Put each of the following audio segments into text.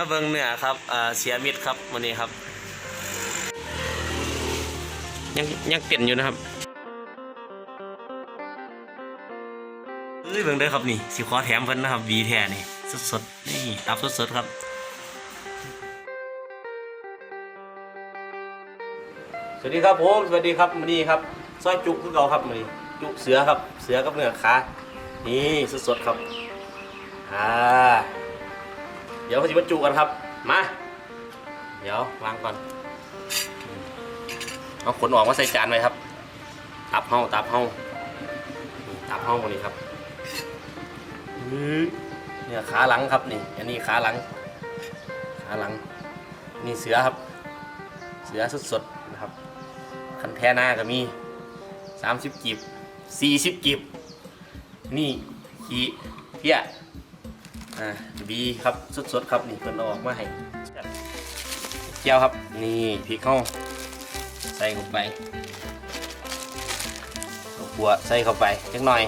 มาเบิงเนื้อครับอ่าเสียมิดครับวันนี้ครับ ยังยังเต้นอยู่นะครับเอ้ยเบิงเด้อครับนี่สิขอแถมเพิ่นนะครับวีแท้นี่สดๆนี่ตับสดๆครับสวัสดีครับผมสวัสดีครับวันนี้ครับซอยจุคือเก่าครับวันนี้จุเสือครับเสือกับเนื้อขานี่สดๆครับอ่า เดี๋ยวเขาจะมาจุกันครับ มา เดี๋ยววางก่อน เอาขนออกมาใส่จานไว้ครับ ตับเฮาตับเฮาตับเฮาคนนี้ครับเนี่ยขาหลังครับนี่ อันนี้ขาหลัง ขาหลัง นี่เสือครับ เสือสดๆนะครับ คันแท้หน้าก็มี30กีบ40กีบ นี่ขี้เพี้ย อ่าบีครับสดๆครับนี่เพิ่นเอาออกมาให้เจียวครับ นี่พริกเข้าใส่เข้าไปหัวใส่เข้าไปเล็กน่อย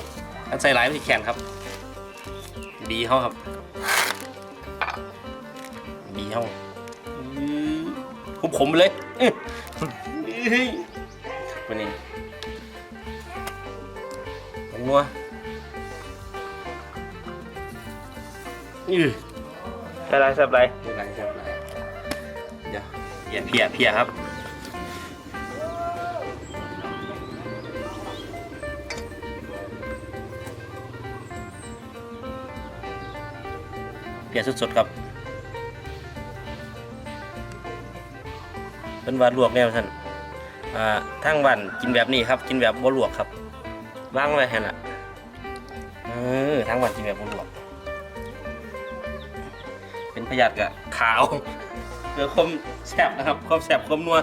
อันใส่หลายไม่สิแข็งครับ บีเข้าครับ บีเข้าผมขมไปเลยอื้อเฮ้ยวันนี้นัว อือใช่ไรใช่ไรใช่ไรใช่ไรเดี๋ยวเพียเพียเพียครับเพียสดๆครับเป็นว่าลวกแนวท่านอ่าทั้งวันกินแบบนี้ครับ กินแบบบ่ลวกครับว่างไว้แห่น่ะเออทั้งวันกินแบบบ่ลวก ป็นพยาธิกับขาวเกลือความแซ่บนะครับความแซ่บความนัว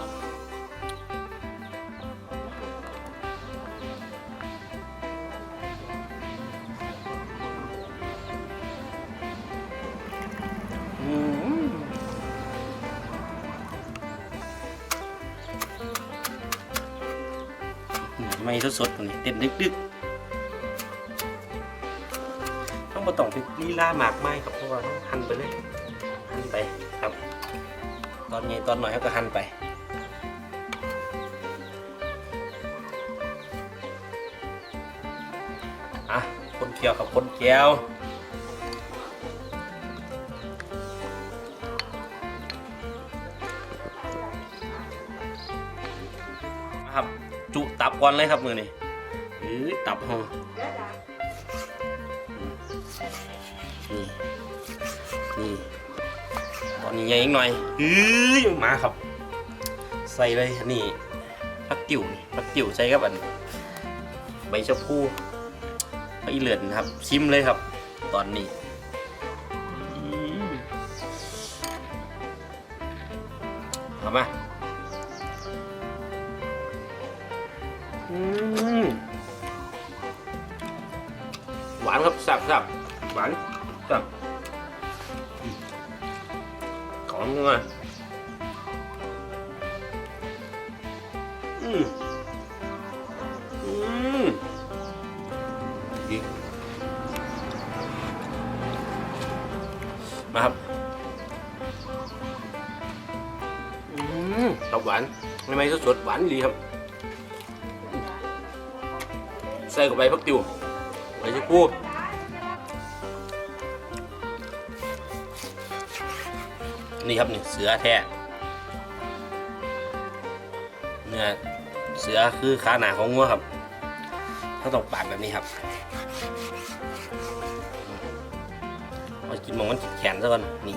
ไม่สดๆตรงนี้เต็มดึกๆต้องมาต้องเป็นลีลาหมากไม้ครับเพราะว่าต้องหั่นไปเลย ไปครับ ตอนนี้ตอนหน่อยเขาก็หั่นไปอะคนเคี้ยวกับคนเคี้ยวครับจุตับก่อนเลยครับมือนี่หรือตับหอนี่นี่ตอ นนี้ใหญ่อีกหน่อยเฮ้ยมาครับ ใส่เลยนี่ผักติ๋วนี่ผักติ๋วใส่กับอันใบชะพูใบเหลือนครับ ชิมเลยครับ ตอนนี้อืมเอามาอืมหวานครับแซ่บแซ่บหวานแซ่บ ของมึงอะอืมอืมดีมาครับ อืมตับหวานไม่ไม่สดๆหวานดีครับ ใส่เข้าไปพักติวใบชะพู นี่ครับนี่เสือแท้เนื้อเสือคือขาหนาของงัวครับถ้าตกปากแบบนี้ครับเอากินหมองมันแขนซะก่อนนี่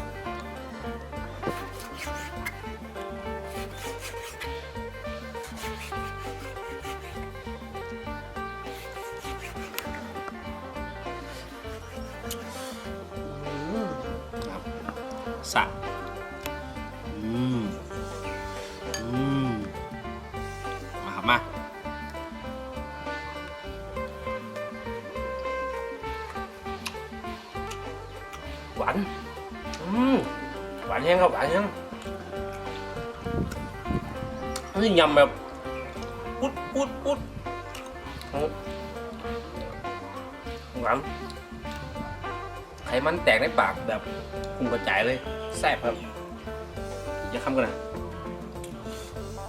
หวานอืมหวานแห้งครับหวานแห้งนี่ยำแบบปุ๊ดปุ๊ดปุ๊ดหวานไขมันแตกในปากแบบพุ่งกระจายเลยแซ่บครับอีกจะคำกันนะ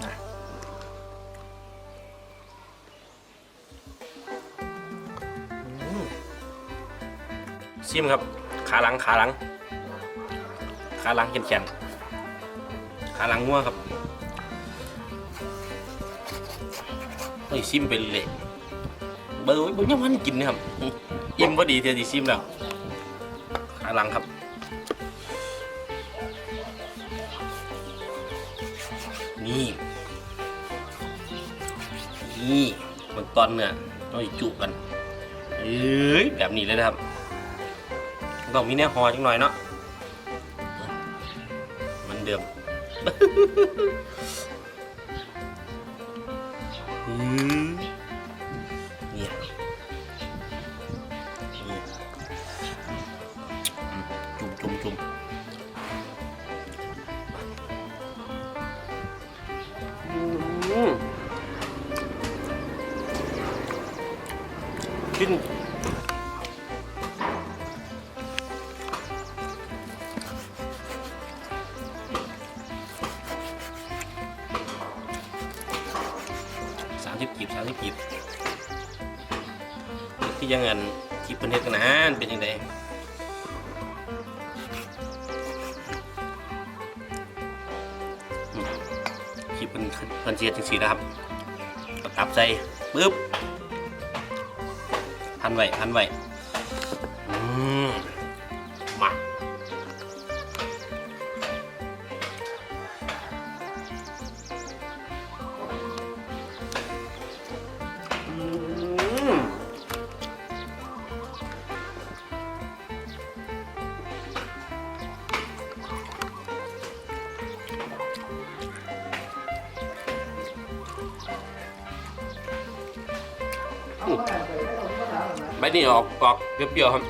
นะอืมชิมครับ ขาหลังขาหลัง ขาหลังแข็งๆขาหลังงัวครับนี่ชิมเป็นเละเบอร์ไว้บ่ยังมันกินนะครับอิ่มพอดีเทียดีชิมแล้วขาหลังครับนี่นี่มันตอนเนื้อต้องจุกันเอ้ยแบบนี้เลยนะครับ ต้องมีแน่หอจังหน่อยเนาะมันเดิมอืม สิบกีบสามสิบกีบที่ยังเงินที่เป็นเฮ็ดกันนะเป็นยังไงอืมคลิปเป็นเพิ่นเสียจังสีนะครับก็ตับใส่ปึ๊บพันไว้พันไว้อืม ใบนี้ออกออกเปรี้ยวๆครับ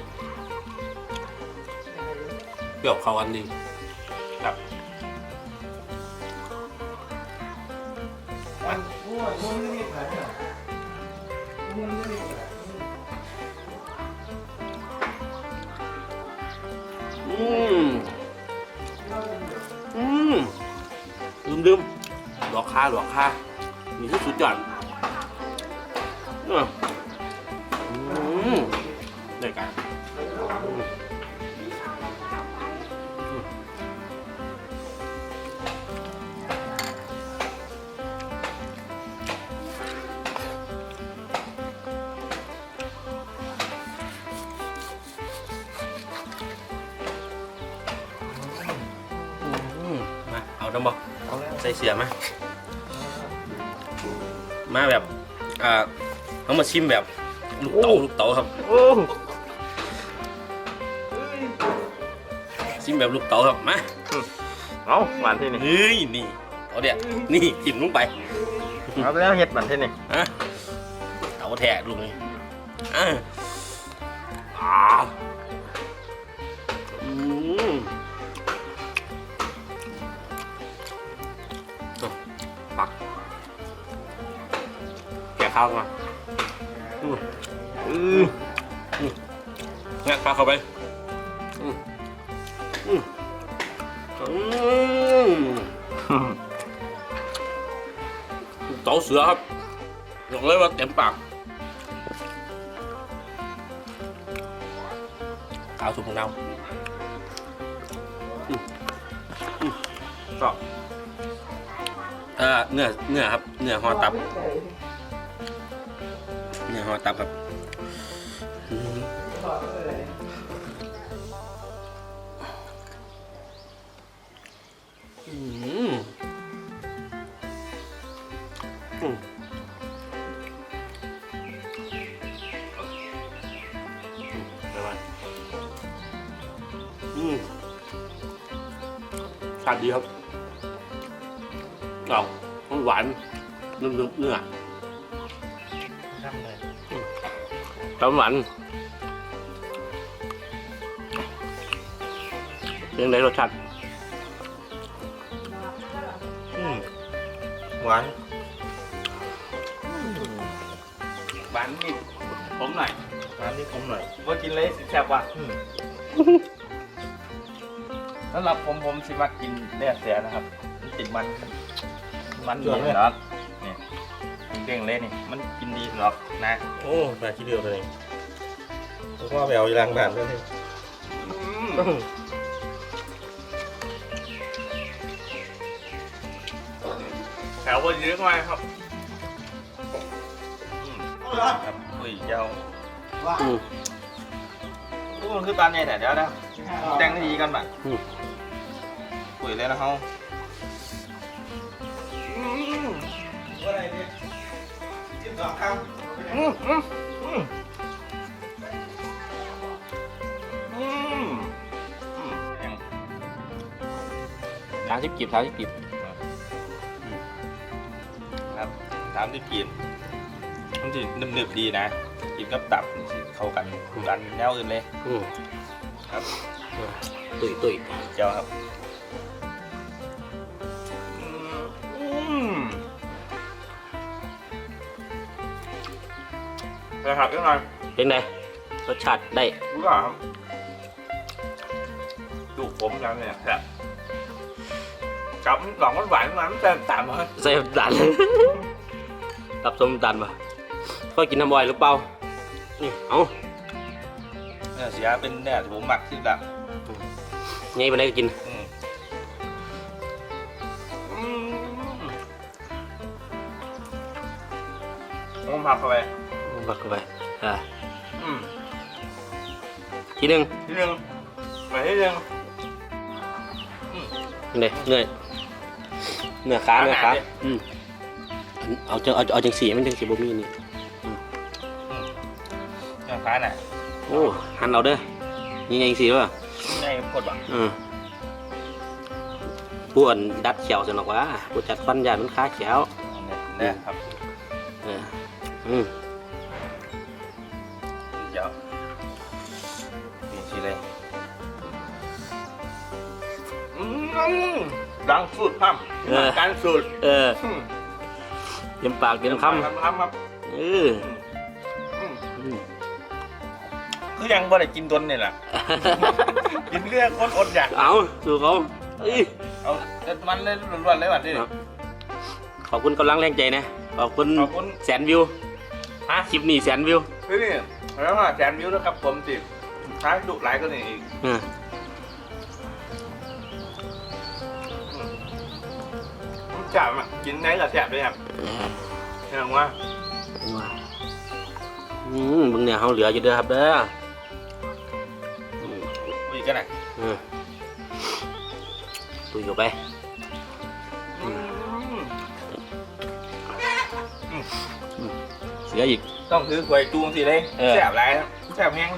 เปรี้ยวเข้ากันดีครับอืมอืมลืมลืมดอกคาดอกคานี่คือสุดยอด เอออืมได้กันอืมมาเอาน้ำบอกเอาแล้วใส่เสียมามาแบบอ่า ต้องมาชิมแบบลูกเต๋าลูกเต๋าครับ โอ้ชิมแบบลูกเต๋าครับมาเอาหวานที่นี่เฮ้ยนี่เอาเดี๋ยวนี่จิ้มลงไปเอาแล้วเห็ดหวานที่นี่ฮะเต๋าแท้ลูกนี้อ่าอ่าอืมเอาปักแกะข้าวมา อืมอืองัดข้าเข้าไปอืมอืมอืมเต๋าเสือครับบอกเลยว่าเต็มปากข้าวสุกมะนาวอืมอืมก็เอ่อเนื้อเนื้อครับ เนื้อหอตับ ห่อตับครับอืมอืมอืมไปไปอืมชาติดีครับเอามันหวานนุ่มๆเนื้อ ตำหวานเป็นไงรสชาติอืมหวานหวานนี่ผมหน่อยหวานนี่ผมหน่อยว่ากินเลยสิแซ่บว่ะอืมสำหรับผมผมสิมักกินเนื้อเสือนะครับมันติดมัน มันเยอะเลยเนาะนี่เด้งๆเลยนี่ มันกินดีหรอก นะโอ้มาที่เดียวเลยพ่อไปเอาอีรังบ้านด้วยแถวคนเยอะมากครับอืมครับอุ้ยเจ้าอืมทุกคนคือตอนนี้เนี่ยเดี๋ยวนะแต่งให้ดีกันบ้างอืมคุยเลยนะเขาอะไรเนี่ยจิ้มสองคำ อืมอืมอืมอืมยังสามสิบกีบสามสิบกีบครับสามสิบกีบมันจะหนึบๆดีนะกินกับตับเข้ากันคู่กันแนวอื่นเลย อืมครับ ตุยตุยเจ้าครับ นะครับยังไงเป็นไงรสชาติได้รู้ป่ะครับดูผมแล้วเนี่ยครับกับหลองหวานๆมันจะตามมาใส่น้ำตาลตับส้มน้ำตาลปะก็กินน้ำบ่อยหรือเปล่านี่เอาเนี่ยเสียเป็นเนี่ยที่ผมหมักที่แบบไงไปไหนก็กินอืมอืมผมผักเข้าไป บักเข้าไปอ่าอืมทีหนึ่งทีหนึ่งไปทีหนึ่งนี่เลยเนื้อเนื้อขาเนื้อขาขาหนาดิอืมเอาจังเอาเอาจังสีมันจังสีบ่มีนี่เนี่ยฟ้าน่ะโอ้หันเอาเด้อนี่ยังสีวะในกดบ่อืมป้วนดัดเขียวสนอกวะปวดจัดฟันยานมันขาเขียวเนี่ยครับเอออืม ดังสุดพัมการสุดเอออืมเต็มปากเต็มคคำคำครับำเอออืมอืมคือยังบ่ได้กินตนนี่แหละ กินเรื่องคนอดอยาก เอาสู่เขาเอ้ย เอาแต่มันเลยล้วนๆเลยวันนี้ครับ ขอบคุณกำลังแรงใจนะขอบคุณขอบคุณแสนวิวฮะคลิปนี้แสนวิวคือนี่แล้วว่าแสนวิวนะครับผมสิท้ายดุหลายก็นี่อีกอ่า ผมจับอะกินไหนกับแสบเลยครับเรื่องว่าว้าวอืมเบึงเนี่ยเขาเหลืออยู่เด้อครับเด้ออืมอีกกันไหนอืมตุยออกไปเสียอีก ต้องถือควยจูงสิเลยเออแสบไรแสบแห้ง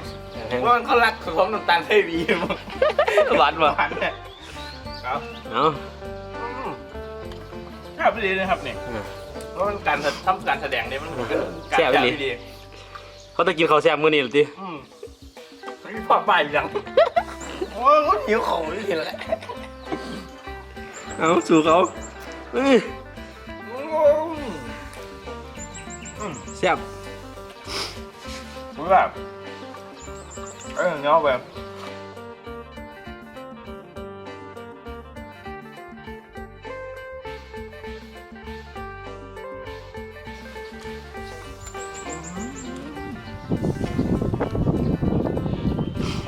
ว่ามันเขารักของน้ำตาลเทวีมั้งหวานบ่หวานเนี่ยเอาเอา อืมแซ่บดีนะครับนี่อืม เพราะมันการทำการแสดงเนี่ยมันเป็นการแซ่บแซ่บดีดีเขาต้องกินข้าวแซ่บมื้อนี้หรือติอืมไม่พอไปยังโอ้ยหิวของนี่แหละเอาสู่เขาเอ้ยอืมอืมแซ่บรู้แบบเออเนาะแบบ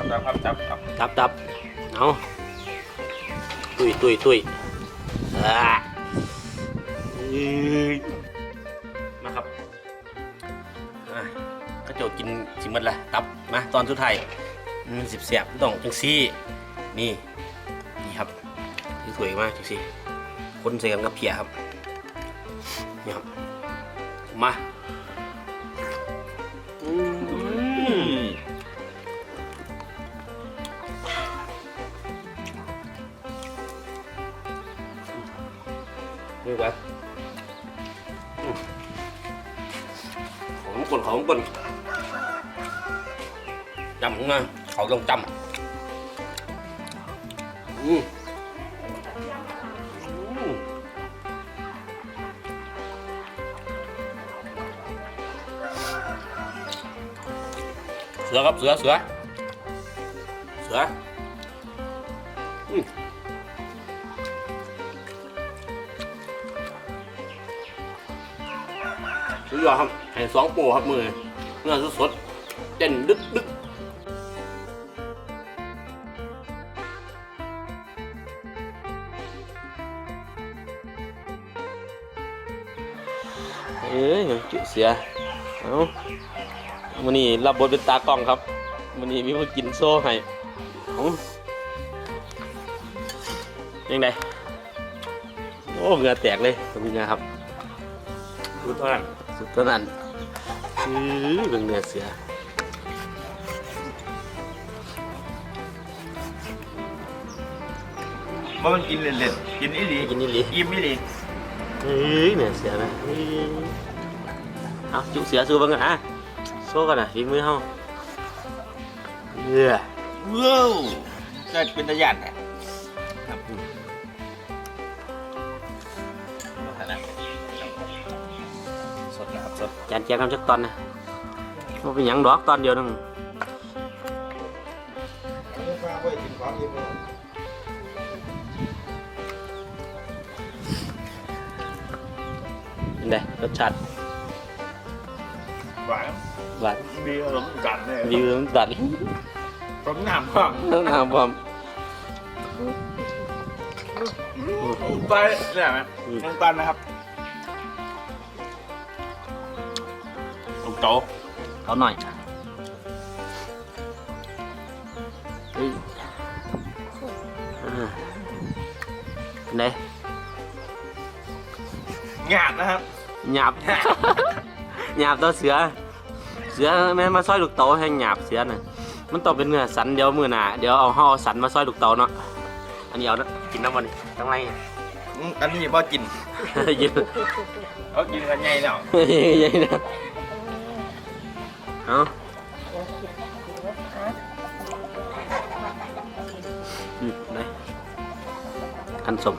จับครับจับครับตับตับเอาตุยตุยตุยอ่าเอ้ยมาครับอะก็โจกินสิหมดละตับมาตอนสุดท้ายสิบเสียบต้องจังซี่ นี่ นี่ครับสวยมากจังซี่คนใส่กันกับเพียครับนี่ครับมา ของคนของคนจำนะเขาต้องจำอืมอืมเสือครับเสือเสือเสืสืออืม ยอดครับไอ้สองโปรครับมือเนื้อสดๆเต้นดึกดึกเอ้ยจุเสีย เอ้ามันนี้รับบทเป็นตากล้องครับมันนี้มีมากินโซ่ให้ยังไงโอ้เหงื่อแตกเลยตรงนี้นะครับดูเท่าน สุดเท่านั้นอื้อเบิ่งเนื้อเสือว่ามันกินเล่นๆกินอีหลีกินนี่หลีอิ่มอีหลีเฮ้ยเนื้อเสือนะเฮ้ยเอาจุเสือสู้บ้างอะโซ่กันนะฝีมือเฮาเย้อว้าวก็เป็นตะยานแหละ แจกน้ำจักตอนนะว่าเป็นหยังดอกตอนเดียวนึงฟ้าไว้กินของอิ่มเลยเป็นไงรสชาติหวานหวานดีขนมจัดเลยวิวน้ำตัดผมน้ำข้างน้ำน้ำพร้อมไปเนี่ยไหมอืมน้ำตาลนะครับ ลูกโตเอาหน่อยเฮ้ยอ่าเป็นไงหยาบนะครับหยาบหยาบตัวเสือ เสือแม่นมาซอยลูกเต๋าให้หยาบเสือน่ะมันต้องเป็นเนื้อสันเดี๋ยวมือหน้าเดี๋ยวเอาห่อสันมาซอยลูกเต๋าเนาะอันนี้เอานะกินน้ำมันทั้งไรอืมอันนี้พอกินกินเอากินกันไงเนาะใหญ่นะ เอาอืมไหนคันสม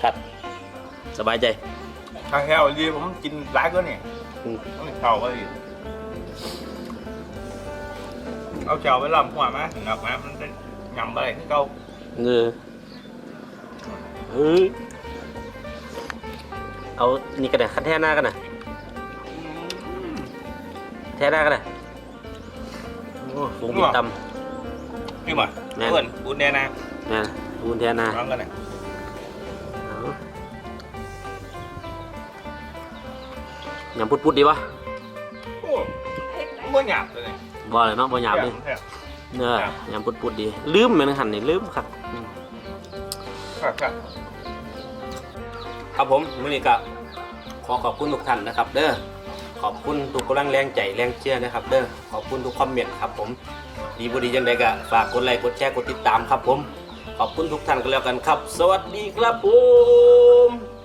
ชัด สบายใจทางแถวดีผมกินหลายก็เนี่ยอืม ต้องเข่าก็ดีเอาเจ้าไปลำหัวมาถึงออกมามันจะยำอะไรขึ้นเก่าเงือเฮ้ย เอานี่กันนะคันแท่หน้ากันนะแท่หน้ากันนะโอ้ฟงบินตพี่หมอแม่น เพื่อนอุ่นแน่นะำนะบุญแท่หน้า ร้องกันนะเอายำปุดๆดีวะโอ้ไม่หยาบเลยบ่เลยเนาะบ่หยาบเลยแซ่บเนอะยำปุดๆดี ลืมเหมือนหันนี่ลืมครับอืม ครับครับ ครับผมมือนี้ก็ขอขอบคุณทุกท่านนะครับ เด้อขอบคุณทุกกำลังแรงใจแรงเชื่อนะครับ เด้อขอบคุณทุกคอมเมนต์ครับผมดีบ่ดีจังไดก็ฝากกดไลค์กดแชร์กดติดตามครับผม ขอบคุณทุกท่านกันแล้วกันครับ สวัสดีครับผม